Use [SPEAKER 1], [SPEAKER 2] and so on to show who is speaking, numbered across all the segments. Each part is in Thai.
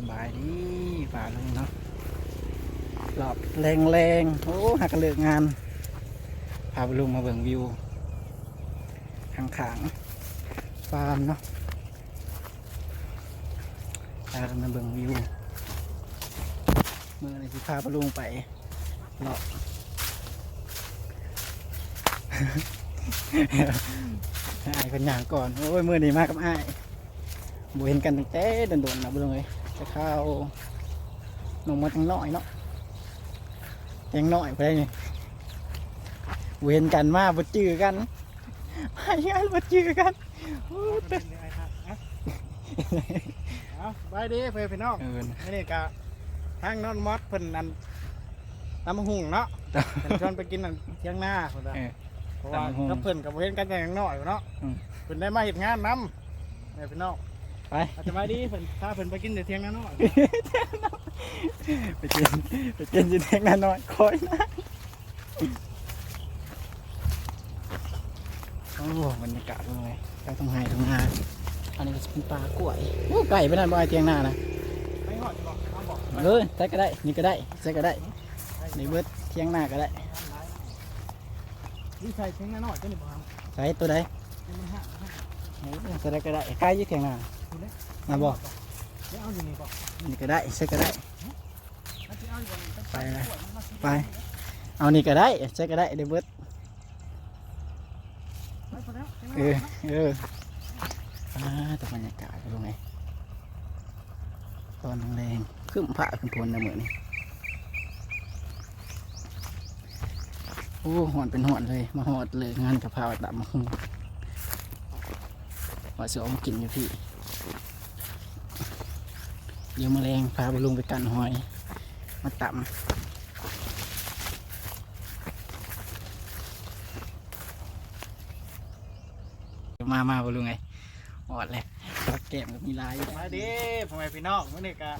[SPEAKER 1] สบายดีฝ่าลงเนาะหลอบแรงแรงโอ้หักเลิกงาน พาลุงมาเบิ่งวิวข้างขางๆฟาร์มเนาะพากันมาเบิ่งวิวเมื่อไหรที่พาลุงไปหลอบอ้คนอย่างก่อน โอ้ยมือนี้มากกับไอ้บเห็นกันตั้งแต่โดนๆนะบ่ลงเลย จะเข้าลงมาจังน้อยเนาะยังน้อยไปได้นี่บ่เห็นกันมาบ่จื้อกันมาอย่างนั้นบ่จื้อกันโอ้ย
[SPEAKER 2] เป็นยังไงครับอะเอาบายดีเพื่อนพี่น้อง
[SPEAKER 1] เออ
[SPEAKER 2] อันนี้ก็ทางนอนมอสเพิ่นนั่นน้ำหุ่งเนาะเพิ่นชวนไปกินนั่นเที่ยงหน้าเพิ่นว่า
[SPEAKER 1] เออ
[SPEAKER 2] เพราะว่า
[SPEAKER 1] ตำบักหุ่ง
[SPEAKER 2] กับเพิ่นกับเห็นกันอย่างน้อยอยู่เนาะ
[SPEAKER 1] อืม
[SPEAKER 2] เพิ่นได้มาเฮ็ดงานนำนี่พี่น้อง
[SPEAKER 1] ไป
[SPEAKER 2] อาจจะบายดีเพิ่นพาเพิ่นไปกินแต่เที่ยงหน้าน้อย
[SPEAKER 1] ไปกินไปกินอยินแทงนาน้อยคอยนะโอ้บรรยากาศเป็นไงไปตรงไห้ตรงนาอันนี้ก็จะเป็นปลากล้วยโอ้ไก่ไปนั่นบ่ไอเตียงหน้านะ
[SPEAKER 2] ไม่หอดบอกเอาบอก
[SPEAKER 1] เออใส่ก็ได้นี่ก็ได้ใส่ก็ได้นี่เบิดเที่ยงหน้าก็ได้
[SPEAKER 2] นี่ใส่เที่ยงหน้าน้อยก็นี่บ่ครับ
[SPEAKER 1] ใส่ตัวใด
[SPEAKER 2] เป็นมันห้าห้า
[SPEAKER 1] เออใส่ได้ก็ได้ใครอยี่เที่ยงหน้า
[SPEAKER 2] ดูเด้
[SPEAKER 1] มาบอก
[SPEAKER 2] เอาอยู่นี่บอก
[SPEAKER 1] นี่ก็ได้ใส่ก็ได้
[SPEAKER 2] เอาสิเอาอยู่นี่
[SPEAKER 1] ไปไป เอานี่ก็ได้ใส่ก็ได้เดบิด
[SPEAKER 2] ไปพอแล้วเที่ยงห
[SPEAKER 1] เออเออแต่บรรยากาศเป็นไงตอนแรงขึ้นผ่าขึ้นพลนะเหมือนโอ้หอนเป็นหอนเลย มาหอดเลยงานกะเพราตับมาหุ้งว่าจะเอมากินอยู่พี่ เดี๋ยวแมาแรงพาไปลุงไปกันหอย มาตับมามาไปลุงไงหอดเลยปลาแก้มกับมีลายอยู่
[SPEAKER 2] มาดิพ่อแม่พี่น้องมื้อนี้ก็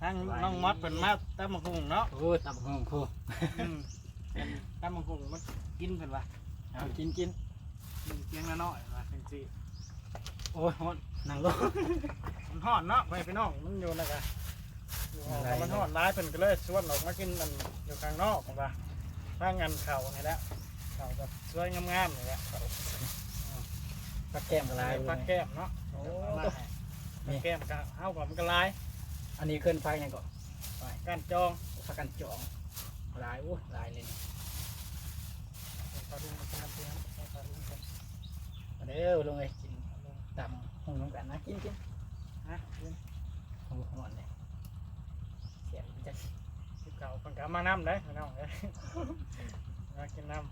[SPEAKER 2] ทางน้องมอสเพิ่นมาตำบักหุ่งเนาะ
[SPEAKER 1] โอ้ตับหงคู
[SPEAKER 2] อืมเป็นตำบักหุ่งมันกินเพิ่นว่า
[SPEAKER 1] เอากินกิน
[SPEAKER 2] เพียงละน้อยว่าจังซี่
[SPEAKER 1] โอ้ยหอนนั่งล ง
[SPEAKER 2] มันฮ้อนเนาะพ่อแม่พี่น้องมันอยู่นะกะอยู่ห้อง
[SPEAKER 1] อะไร
[SPEAKER 2] มันฮ้อนหลายเพิ่นก็เลยชวนออกมากินมันอยู่ข้างนอกเพิ่นว่าทางงานเขานี่แหละเขาก็สวยงามๆนี่แหละเขา
[SPEAKER 1] ปลาแก้มกับลาย
[SPEAKER 2] ปลาแก้มเนาะโอ้ปลาแก้มก็เฮากับมันก็หลาย
[SPEAKER 1] อันนี้เคลื่อนไฟยังก่อน
[SPEAKER 2] การจอง
[SPEAKER 1] พักกันจองลายโอ้ยลายเลยนี่
[SPEAKER 2] ปลาดุงมันเป็นน้ำเพียงปลาดุงกัน
[SPEAKER 1] มาเด้อลงเลยกินตับหงน้ำกันนะกินกิน
[SPEAKER 2] ฮะกิน
[SPEAKER 1] โอ้หอนเลยเสียงมันจะ
[SPEAKER 2] สิบเก่าเพิ่นก็เอามาน้ำเด้อพี่น้องเด้อมากินน้ำ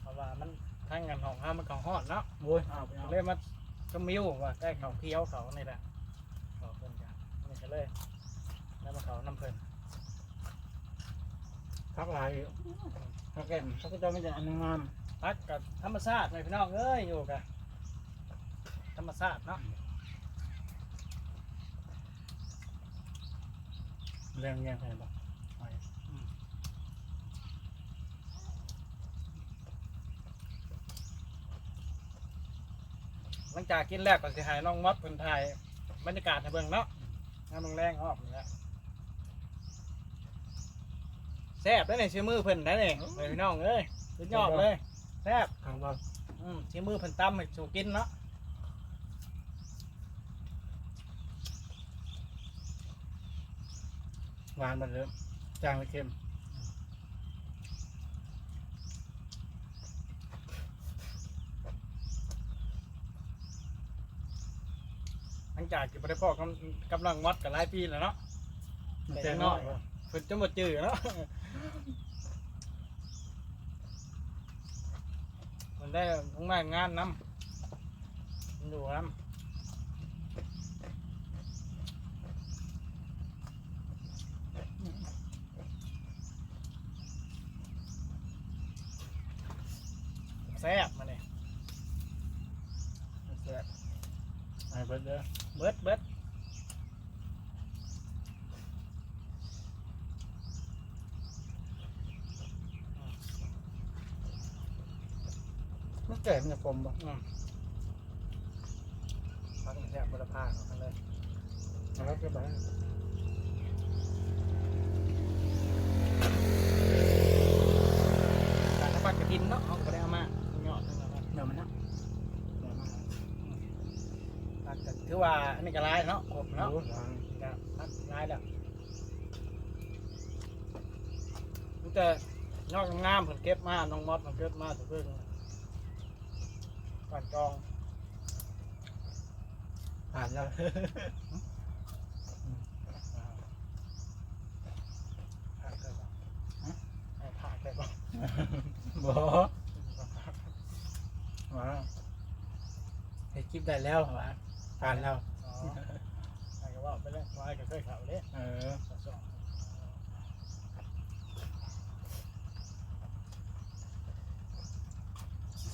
[SPEAKER 2] เพราะว่ามันทางงานของเฮามันก็ฮ้อนเนาะ
[SPEAKER 1] โอ้ยเอาไปเอา
[SPEAKER 2] เลยมาก็มิวว่าได้เขาเคี้ยวเขานี่แหละเขาเพิ่นกันนี่ก็เลยแล้วมาเขาน้ำเพิ่น
[SPEAKER 1] พักลายพักแก้มพักก็จะไม่จะอันงาม
[SPEAKER 2] พักกับธรรมชาติไหมพี่น้องเอ้ยอยู่กับธ รรมชาติเนาะ
[SPEAKER 1] เรื่องยังไงบ้าง
[SPEAKER 2] หลังจากกินแล้วก็สิใหายน้องมดเพิ่นถ่ายบรรยากาศให้เบิ่งเนาะงานโรงแรงออกนี่แหละแซ่บได้เนี่ยชื่อมือเพิ่นได้เนี่ยเฮ้ยพี่น้องเอ้ยสุดยอดเลยแซ่บ
[SPEAKER 1] ข้างบน
[SPEAKER 2] อืมชื่อมือเพิ่นตำให้สู่กินเนาะ
[SPEAKER 1] หวานมันเริ่มจางไปเค็ม
[SPEAKER 2] หลังจากที่บ่ได้พ่อกำกำลังวัดกันหลายปีแล้วเนาะ
[SPEAKER 1] มัน
[SPEAKER 2] แต่
[SPEAKER 1] เต็
[SPEAKER 2] ยั
[SPEAKER 1] ม
[SPEAKER 2] ง
[SPEAKER 1] น้
[SPEAKER 2] น้
[SPEAKER 1] อ
[SPEAKER 2] อยยเพิ่นจะมาจื้อเนาะมันได้ทั้งมางานน้ำมันดูน้ำ แซ่บมาเนี่ย
[SPEAKER 1] เสียไอ้เบิร์ดเด้อ
[SPEAKER 2] เบิดเบิด
[SPEAKER 1] มันแก่มันจะฟมบ่
[SPEAKER 2] อืมพักหนึ่งแซ่บบุรพาออกกันเลยแล้วก็แบบการทำบัตรกระถินเนาะเขาก็ได้เอามาเงาะทั้งนั้นนะ
[SPEAKER 1] เดี๋ยวมันนะเดี๋ยวมัน
[SPEAKER 2] ตัดกันถือว่าอันนี้ก็ร้ายเนาะครบเนาะ
[SPEAKER 1] โอ้ย
[SPEAKER 2] ก็ตัดร้ายแล้วมันจะยอดงามๆผมเก็บมาน้องมอสผมเก็บมาถึงเพิ่งก่อนจอง
[SPEAKER 1] ผ่านแล้ว
[SPEAKER 2] ผักเลยบ่ให้ผักเลยบ่
[SPEAKER 1] บ่ว้าวเฮ็ดคลิปได้แล้ววะ ผ่านแล้ว
[SPEAKER 2] อ๋อให้ก็ว่าไปเลยว่าให้ก็เคยเข่าเลย
[SPEAKER 1] เออ
[SPEAKER 2] สอง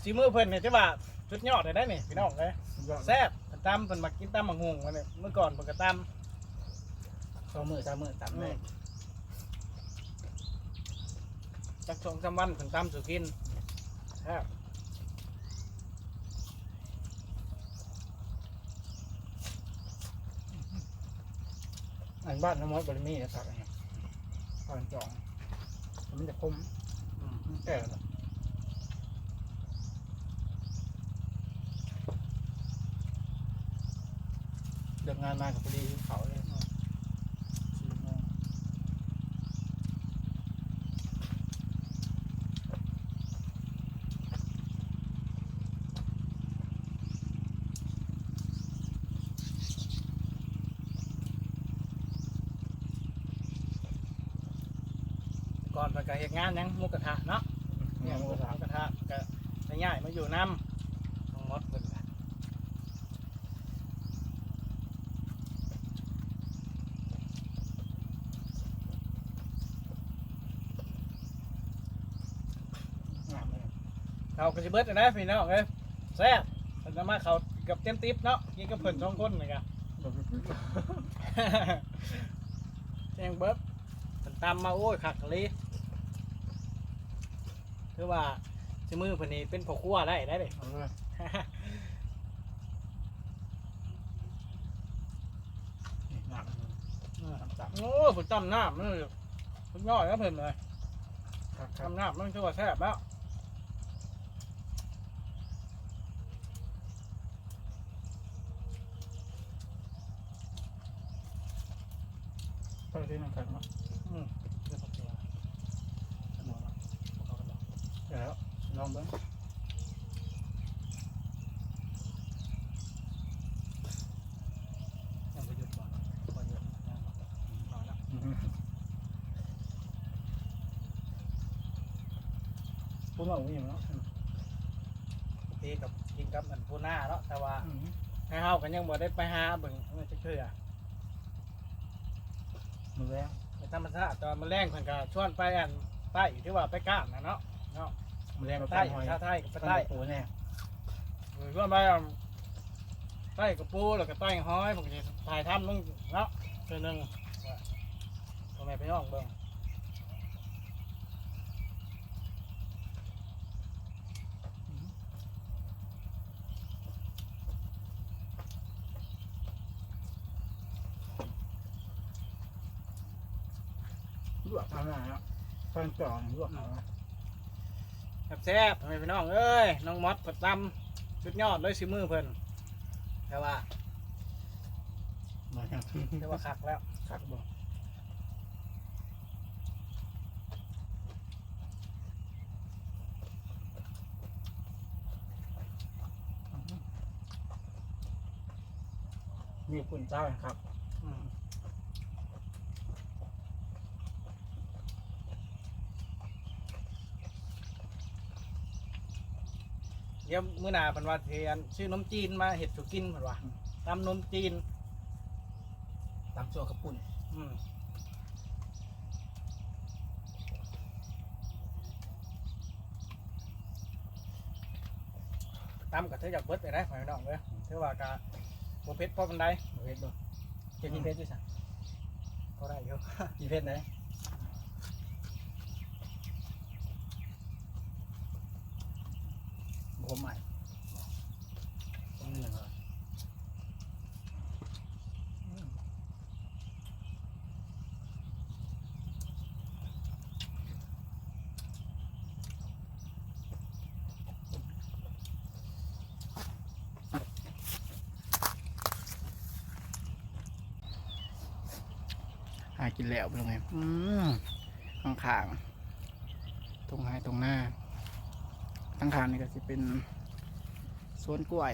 [SPEAKER 2] ซีมือเพิ่นเนี่ยจะว่าชุดยอดเลยได้นี่พี่น้องเลยแซ่บเพิ่นตำเพิ่นมากินตำมังหุงมาเนี่ยเมื่อก่อนเพิ่นก็ตำ
[SPEAKER 1] สองมือสามมือตำเลย
[SPEAKER 2] จักสองสามวันถึงตามสุกินครับ
[SPEAKER 1] อันบ้านน้ำมอสบริมีนะครับอันนี้ตอนจอง มันจะคม
[SPEAKER 2] อืม
[SPEAKER 1] แก่เดินงานมากับพอดีเขาเลยสี่โมง
[SPEAKER 2] ก่อนเพิ่นก็เฮ็ดงานหยังหมุกกระทะเนาะ
[SPEAKER 1] เนี่
[SPEAKER 2] เนี่ยยห
[SPEAKER 1] มั
[SPEAKER 2] มุ
[SPEAKER 1] น
[SPEAKER 2] ก
[SPEAKER 1] ก็
[SPEAKER 2] ก
[SPEAKER 1] ถาม
[SPEAKER 2] ระทะก็ได้ง่ายมาอยู่น้ำน้องมดเพิ่นก็
[SPEAKER 1] งามเลย
[SPEAKER 2] เขาก็สิเบิดนะพี่น้องเอ้ยแซ่บเพิ่นเอามาเขาเกับเต็มติ๊บเนาะกินกับเพิ่นสองคนนี่ก็ แจ้งเบิดเพิ่นตำมาโอ้ยคักอีหลี คือว่าสิมือเพิ่นนี่เป็นพ่อครัวได้ได้เด้
[SPEAKER 1] เออนี่งามเลยตำจับ
[SPEAKER 2] โอ้ผลจำหน้ามันเลยสุดยอดแล้วเพิ่นเลย
[SPEAKER 1] ครับครับ
[SPEAKER 2] จำหน้ามันคือว่าแซ่บแล้ว
[SPEAKER 1] ไปที่นั่งกันเนาะ
[SPEAKER 2] อืมเดี๋ยวผมจะเอาเอาเอาเอาเอา
[SPEAKER 1] เดี๋ยวแล้วล องเบิ้ง
[SPEAKER 2] ยังไม่หยุดก่อนก่อนหยุดยังรอแล้ว
[SPEAKER 1] พูดว่าอุ้ยอย่างเนาะ
[SPEAKER 2] ปกติกับกินกับเหมือนปูหน้าแล้วแต่ว่าให้เฮากันยังบ่ได้ไปหาเบิ่งมันจะเชื่อ
[SPEAKER 1] มือแล้ว
[SPEAKER 2] ไปธรรมชาติตอนมาแรงเพิ่นก็ชวนไปอันใต้ที่ว่าไปก้ามนะเนาะเนาะ
[SPEAKER 1] มือแรงเรา
[SPEAKER 2] ใต้
[SPEAKER 1] ตั้งหอย
[SPEAKER 2] ชาไทยกับไป
[SPEAKER 1] ตั้ง
[SPEAKER 2] ใต้
[SPEAKER 1] ปูแน่
[SPEAKER 2] หรือว่าไปอันใต้กับปูแล้วก็ใต้ห้อยผมจะถ่ายทำลงเนาะเทื่อหนึงว่าพ่อแม่พี่น้องเบิ่ง
[SPEAKER 1] ลวกทำอะไรเนาะตอนจ่องลวกเอา
[SPEAKER 2] แซ่บๆพ่อแม่พี่น้องเอ้ยน้องมอสกดตำสุดยอดเลยสิมือเพิ่นแต่ว่า
[SPEAKER 1] มาอย่างที่
[SPEAKER 2] แต่ว่าคักแล้ว
[SPEAKER 1] ขักบ่มีปุ่นเจ้าครับ
[SPEAKER 2] อืม เดี๋ยวมื้อหน้าเพิ่นว่าสิอันซื้อนมจีนมาเฮ็ดสุกินเพิ่นว่าตำนมจีน
[SPEAKER 1] ตามตัวกระปุ่น
[SPEAKER 2] อืมตำก็เธออยากเบิดไปได้พ่อแม่พี่น้องเด้อถือว่ากะบ่เผ็ดพอปานใด
[SPEAKER 1] บ่เพชรบ่เจะกินเพชรด้วยสั่ง
[SPEAKER 2] ก็ได้อยู่
[SPEAKER 1] กินเพชรไหนผมใหม่ผมหนึ่งเหรอ กินแล้วเป็นไงอืมข้างขางๆตรงไห้ตรงหน้าข้างขางๆนี่ก็จะเป็นสวนกล้วย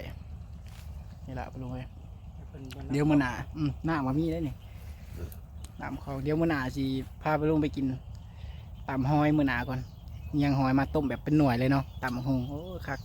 [SPEAKER 1] นี่แหละเป็นไง
[SPEAKER 2] เป็นเป็น
[SPEAKER 1] เดี๋ยวมื้อหน้าอืมหน้ามามีได้นี่ตามของเดี๋ยวมื้อหน้าสิพาไปลงไปกินตามหอยมื้อหน้าก่อนเนียงหอยมาต้มแบบเป็นหน่วยเลยเนาะตามหงโอ้คัก